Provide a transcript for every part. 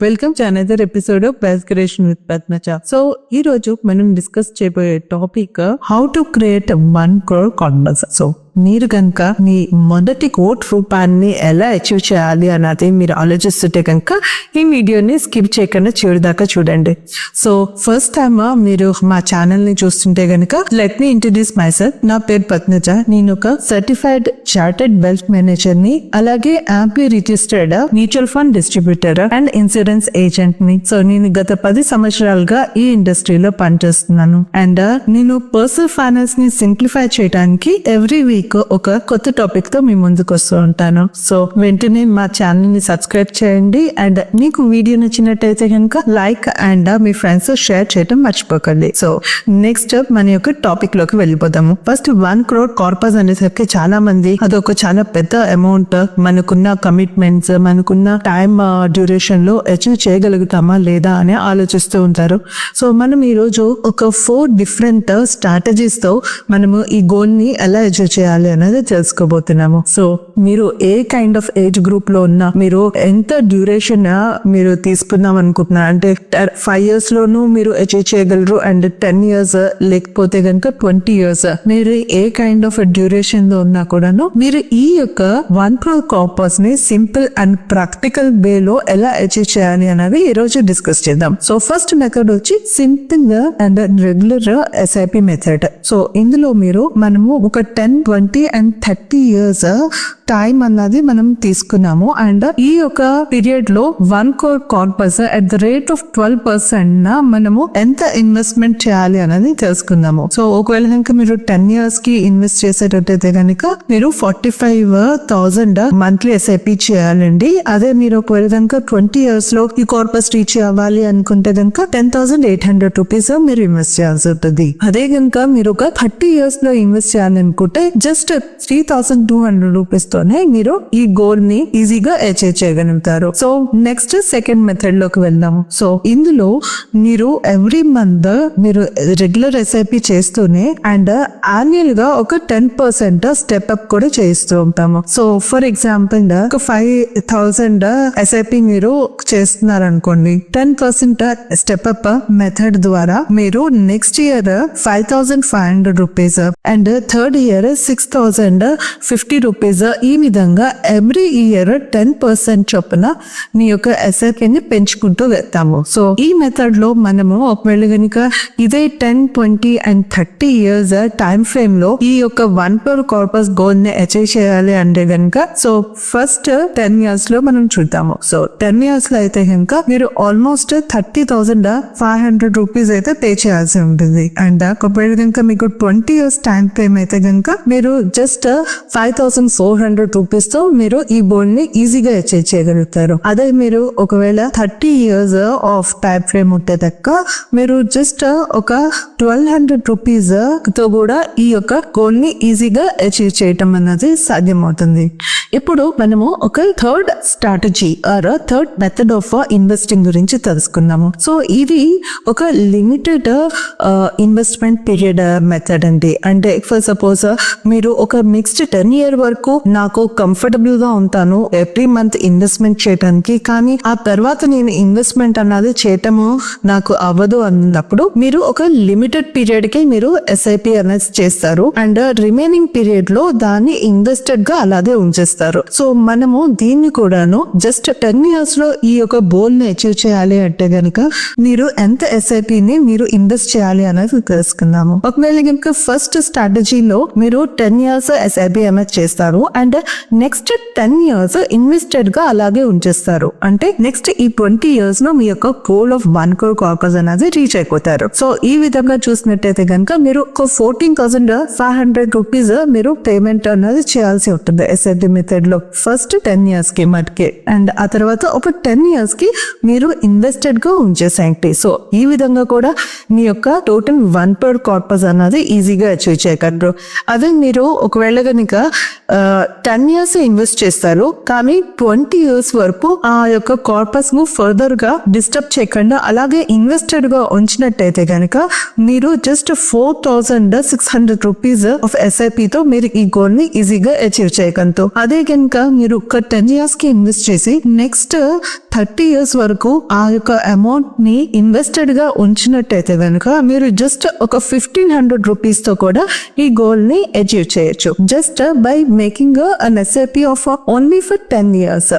Welcome to another episode of best creation with Padmaja so ఈ రోజు మనం discuss చేయబోయే topic how to create one crore confidence so మీరు కనుక మీ మొదటి కోట్ రూపాన్ని ఎలా అచీవ్ చేయాలి అన్నది మీరు ఆలోచిస్తుంటే కనుక ఈ వీడియోని స్కిప్ చేయకుండా చివరి దాకా చూడండి. సో ఫస్ట్ టైమ్ మీరు మా ఛానల్ని చూస్తుంటే కనుక let me introduce myself నా పేరు పద్మజ. నేను ఒక సర్టిఫైడ్ చార్టెడ్ వెల్త్ మేనేజర్ని అలాగే aptly registered mutual fund distributor and insurance ఏజెంట్ని so నేను గత పది సంవత్సరాలుగా ఈ ఇండస్ట్రీలో పనిచేస్తున్నాను. అండ్ నేను పర్సనల్ ఫైనాన్స్ని సింప్లిఫై చేయడానికి ఎవ్రీ వీక్ ఒక కొత్త టాపిక్తో మీ ముందుకు వస్తూ ఉంటాను. సో వెంటనే మా ఛానల్ని సబ్స్క్రైబ్ చేయండి. అండ్ మీకు వీడియో నచ్చినట్టయితే కనుక లైక్ అండ్ మీ ఫ్రెండ్స్ షేర్ చేయడం మర్చిపోకండి. సో నెక్స్ట్ మన యొక్క టాపిక్లోకి వెళ్ళిపోదాము. ఫస్ట్ వన్ క్రోడ్ కార్పస్ అనేసరికి చాలా మంది అదొక చాలా పెద్ద అమౌంట్ మనకున్న కమిట్మెంట్స్ మనకున్న టైం డ్యూరేషన్ uh, లో అచీవ్ చేయగలుగుతామా లేదా అని ఆలోచిస్తూ ఉంటారు. సో మనం ఈ రోజు ఒక ఫోర్ డిఫరెంట్ స్ట్రాటజీస్తో మనము ఈ గోల్ని ఎలా అచీవ్ చేయాలి అనేది తెలుసుకోబోతున్నాము సో మీరు ఏ కైండ్ ఆఫ్ ఏజ్ గ్రూప్లో ఉన్నా మీరు ఎంత డ్యూరేషన్ మీరు తీసుకుందాం అనుకుంటున్నా అంటే ఫైవ్ ఇయర్స్ లోనూ మీరు అచీవ్ చేయగలరు అండ్ టెన్ ఇయర్స్ లేకపోతే కనుక ట్వంటీ ఇయర్స్ మీరు ఏ కైండ్ ఆఫ్ డ్యూరేషన్లో ఉన్నా కూడాను మీరు ఈ యొక్క వన్ క్రోర్ కాపర్స్ని సింపుల్ అండ్ ప్రాక్టికల్ వే లో ఎలా అచీవ్ చేయాలి అనేది ఈ రోజు డిస్కస్ చేద్దాం. సో ఫస్ట్ మెథడ్ వచ్చి simple and regular SIP method so ఇందులో మీరు మనము ఒక ten twenty and thirty years time అన్నది మనం తీసుకున్నాము. అండ్ ఈ యొక్క పీరియడ్లో one crore corpus at the rate of twelve percent న మనము ఎంత ఇన్వెస్ట్మెంట్ చేయాలి అనేది తెలుసుకుందాము సో ఒకవేళ కనుక మీరు టెన్ ఇయర్స్కి ఇన్వెస్ట్ చేసేటట్టయితే కనుక మీరు forty five thousand monthly SIP చేయాలండి. అదే మీరు ఒకవేళ కనుక ట్వంటీ ఇయర్స్లో ఈ కార్పస్ రీచ్ అవ్వాలి అనుకుంటే కనుక ten thousand eight hundred rupees మీరు ఇన్వెస్ట్ చేయాల్సి ఉంటుంది అదే కనుక మీరు ఒక థర్టీ ఇయర్స్లో ఇన్వెస్ట్ చేయాలనుకుంటే just three thousand two hundred rupees తోనే మీరు ఈ గోల్ని ఈజీగా అచీవ్ చేయగలుగుతారు. సో నెక్స్ట్ సెకండ్ మెథడ్లోకి వెళ్దాము సో ఇందులో మీరు ఎవ్రీ మంత్ మీరు రెగ్యులర్ ఎస్ఐపి చేస్తూనే అండ్ యాన్యువల్గా ఒక టెన్ పర్సెంట్ స్టెప్ అప్ కూడా చేస్తూ ఉంటాము. సో ఫర్ ఎగ్జాంపుల్ ఒక ఫైవ్ థౌసండ్ ఎస్ఐపి మీరు చేస్తున్నారు అనుకోండి ten percent step up method ద్వారా మీరు next year five thousand five hundred rupees and third year six thousand fifty rupees ఈ విధంగా ఎవ్రీ ఇయర్ టెన్ పర్సెంట్ చొప్పున మీ యొక్క ఎస్ఐపిని పెంచుకుంటూ వెళ్తాము. సో ఈ మెథడ్లో మనము ఒకవేళ కనుక ఇదే ten twenty and thirty years time ఫ్రేమ్లో ఈ యొక్క వన్ పర్ కార్పస్ గోల్ని అచీవ్ చేయాలి అంటే కనుక సో ఫస్ట్ టెన్ ఇయర్స్లో మనం చూద్దాము. సో టెన్ ఇయర్స్లో అయితే కనుక మీరు almost thirty thousand five hundred rupees అయితే పే చేయాల్సి ఉంటుంది. అండ్ ఒకవేళ కనుక మీకు ట్వంటీ ఇయర్స్ టైం ఫ్రేమ్ అయితే కనుక మీరు just five thousand four hundred రూపీస్తో మీరు ఈ బోర్డ్ని ఈజీగా అచీవ్ చేయగలుగుతారు. అదే మీరు ఒకవేళ thirty years of time frame ఉంటే తక్క మీరు జస్ట్ ఒక ట్వెల్వ్ హండ్రెడ్ రూపీస్తో కూడా ఈ యొక్క గోల్ని ఈజీగా అచీవ్ చేయటం అన్నది సాధ్యమవుతుంది. ఇప్పుడు మనము ఒక third strategy or third method of investing గురించి తెలుసుకున్నాము సో ఇది ఒక లిమిటెడ్ ఇన్వెస్ట్మెంట్ పీరియడ్ మెథడ్ అండి. అంటే ఫర్ సపోజ్ మీ మీరు ఒక నెక్స్ట్ టెన్ ఇయర్ వరకు నాకు కంఫర్టబుల్గా ఉంటాను. ఎవ్రీ మంత్ ఇన్వెస్ట్మెంట్ చేయడానికి కానీ ఆ తర్వాత నేను ఇన్వెస్ట్మెంట్ అన్నది చేయటము నాకు అవ్వదు అన్నప్పుడు మీరు ఒక లిమిటెడ్ పీరియడ్కి మీరు ఎస్ఐపి అనేది చేస్తారు. అండ్ రిమైనింగ్ పీరియడ్లో దాన్ని ఇన్వెస్టెడ్గా అలాగే ఉంచేస్తారు. సో మనము దీన్ని కూడాను జస్ట్ టెన్ ఇయర్స్లో ఈ యొక్క గోల్ని అచీవ్ చేయాలి అంటే గనక మీరు ఎంత ఎస్ఐపి ని మీరు ఇన్వెస్ట్ చేయాలి అనేది తెలుసుకుందాము. ఒకవేళ కనుక ఫస్ట్ స్ట్రాటజీలో మీరు టెన్ టెన్ ఇయర్స్ ఎస్ఐబిఎంఎస్ చేస్తారు. అండ్ నెక్స్ట్ టెన్ ఇయర్స్ ఇన్వెస్టెడ్గా అలాగే ఉంచేస్తారు. అంటే నెక్స్ట్ ఈ ట్వంటీ ఇయర్స్లో మీ యొక్క goal of one crore corpus అనేది రీచ్ అయిపోతారు. సో ఈ విధంగా చూసినట్టయితే కనుక మీరు ఒక fourteen thousand five hundred rupees మీరు పేమెంట్ అనేది చేయాల్సి ఉంటుంది. ఎస్ఐబి మెథడ్లో ఫస్ట్ టెన్ ఇయర్స్కి మటుకే. అండ్ ఆ తర్వాత ఒక టెన్ ఇయర్స్కి మీరు ఇన్వెస్టెడ్గా ఉంచేసేయండి. సో ఈ విధంగా కూడా మీ యొక్క టోటల్ వన్ పర్ కార్పస్ అన్నది ఈజీగా అచీవ్ చేయగలరు. అదే మీరు మీరు ఒకవేళ కనుక టెన్ ఇయర్స్ ఇన్వెస్ట్ చేస్తారు కానీ ట్వంటీ ఇయర్స్ వరకు ఆ యొక్క కార్పస్ను ఫర్దర్గా డిస్టర్బ్ చేయకుండా అలాగే ఇన్వెస్టెడ్గా ఉంచినట్టయితే కనుక మీరు just four thousand six hundred rupees of SIP తో మీరు ఈ గోల్ని ఈజీగా అచీవ్ చేయగలరు. అదే కనుక మీరు ఒక టెన్ ఇయర్స్కి ఇన్వెస్ట్ చేసి నెక్స్ట్ థర్టీ ఇయర్స్ వరకు ఆ యొక్క అమౌంట్ని ఇన్వెస్టెడ్గా ఉంచినట్టయితే కనుక మీరు జస్ట్ ఒక ఫిఫ్టీన్ హండ్రెడ్ రూపీస్తో కూడా ఈ గోల్ని అచీవ్ చేయొచ్చు. Just by making an SIP of only for ten years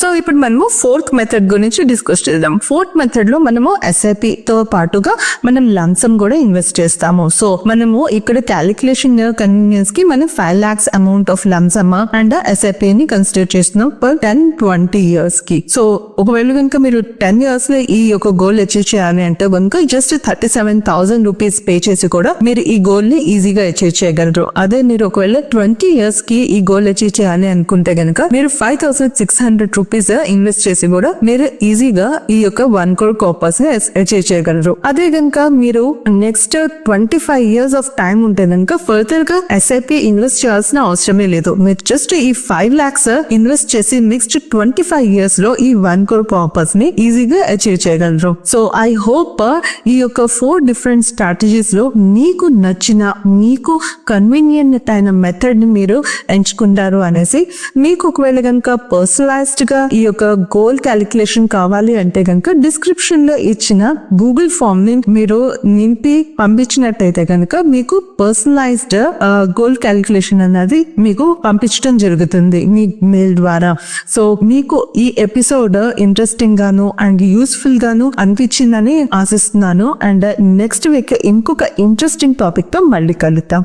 so ఇప్పుడు మనము ఫోర్త్ మెథడ్ గురించి డిస్కస్ చేద్దాం. ఫోర్త్ మెథడ్లో మనము ఎస్ఐపి తో పాటుగా మనం లంసమ్ కూడా ఇన్వెస్ట్ చేస్తాము. సో మనము ఇక్కడ క్యాలిక్యులేషన్ కన్వీనియన్స్కి మనం five lakhs amount of lumpsum and SIP ని కన్సిడర్ చేస్తున్నాం పర్ టెన్ ట్వంటీ ఇయర్స్కి. సో ఒకవేళ కనుక మీరు టెన్ ఇయర్స్లో ఈ యొక్క గోల్ అచీవ్ చేయాలి అంటే కనుక just thirty seven thousand rupees pay చేసి కూడా మీరు ఈ గోల్ని ఈజీగా అచీవ్ చేయగలరు. అదే మీరు ఒకవేళ ట్వంటీ ఇయర్స్కి ఈ గోల్ అచీవ్ చేయాలి అనుకుంటే గనక మీరు five thousand six hundred rupees invest చేసి కూడా మీరు ఈజీగా ఈ యొక్క వన్ క్రోర్ కాపర్స్ అచీవ్ చేయగలరు. అదే కనుక మీరు next twenty five years of time ఉంటే కనుక ఫర్దర్గా ఎస్ఐపి ఇన్వెస్ట్ చేయాల్సిన అవసరమే లేదు. మీరు జస్ట్ ఈ ఫైవ్ లాక్స్ ఇన్వెస్ట్ చేసి నెక్స్ట్ ట్వంటీ ఫైవ్ ఇయర్స్లో ఈ వన్ క్రోర్ కాపర్స్ని ఈజీగా అచీవ్ చేయగలరు. సో ఐ హోప్ ఈ యొక్క ఫోర్ డిఫరెంట్ స్ట్రాటజీస్లో మీకు నచ్చిన మీకు కన్వీనియంట్ అయిన మెథడ్ని మీరు ఎంచుకుంటారు అనేసి. మీకు ఒకవేళ కనుక పర్సనలైజ్డ్గా ఈ యొక్క గోల్ క్యాలిక్యులేషన్ కావాలి అంటే కనుక డిస్క్రిప్షన్లో ఇచ్చిన గూగుల్ ఫామ్ని మీరు నింపి పంపించినట్టయితే కనుక మీకు పర్సనలైజ్డ్ గోల్ క్యాలిక్యులేషన్ అన్నది మీకు పంపించడం జరుగుతుంది మీ మెయిల్ ద్వారా. సో మీకు ఈ ఎపిసోడ్ ఇంట్రెస్టింగ్ గాను అండ్ యూస్ఫుల్ గాను అనిపించిందని ఆశిస్తున్నాను. అండ్ నెక్స్ట్ వీక్ ఇంకొక ఇంట్రెస్టింగ్ టాపిక్తో మళ్ళీ కలుద్దాం.